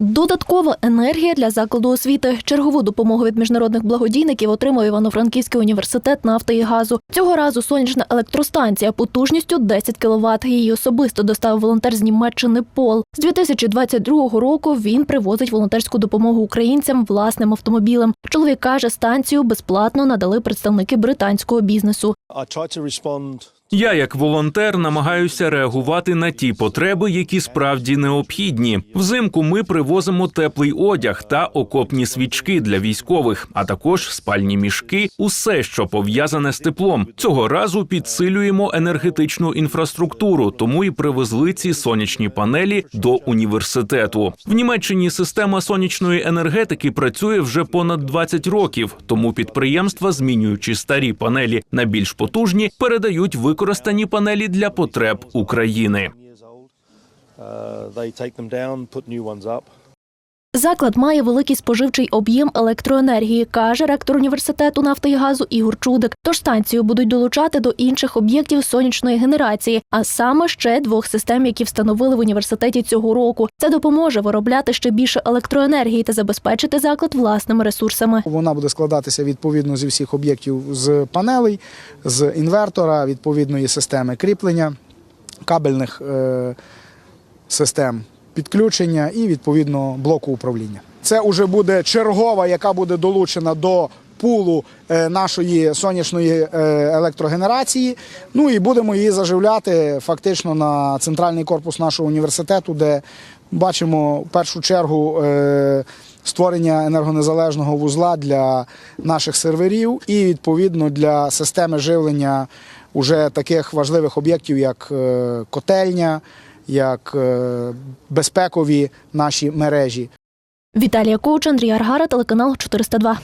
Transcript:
Додаткова енергія для закладу освіти. Чергову допомогу від міжнародних благодійників отримує Івано-Франківський університет нафти і газу. Цього разу сонячна електростанція потужністю 10 кВт. Її особисто доставив волонтер з Німеччини Пол. З 2022 року він привозить волонтерську допомогу українцям власним автомобілем. Чоловік каже, станцію безплатно надали представники британського бізнесу. Я, як волонтер, намагаюся реагувати на ті потреби, які справді необхідні. Взимку ми привозимо теплий одяг та окопні свічки для військових, а також спальні мішки, усе, що пов'язане з теплом. Цього разу підсилюємо енергетичну інфраструктуру, тому і привезли ці сонячні панелі до університету. В Німеччині система сонячної енергетики працює вже понад 20 років, тому підприємства, змінюючи старі панелі на більш потужні, передають використані панелі для потреб України. Заклад має великий споживчий об'єм електроенергії, каже ректор університету нафти і газу Ігор Чудик. Тож станцію будуть долучати до інших об'єктів сонячної генерації, а саме ще двох систем, які встановили в університеті цього року. Це допоможе виробляти ще більше електроенергії та забезпечити заклад власними ресурсами. Вона буде складатися відповідно зі всіх об'єктів з панелей, з інвертора, відповідної системи кріплення, кабельних е, систем підключення і відповідно блоку управління. Це вже буде чергова, яка буде долучена до пулу е, нашої сонячної е, електрогенерації. Ну і будемо її заживляти фактично на центральний корпус нашого університету, де бачимо в першу чергу. е, Створення енергонезалежного вузла для наших серверів і відповідно для системи живлення уже таких важливих об'єктів, як котельня, як е, безпекові наші мережі. Віталія Коуч, Андрій Аргара, телеканал 402.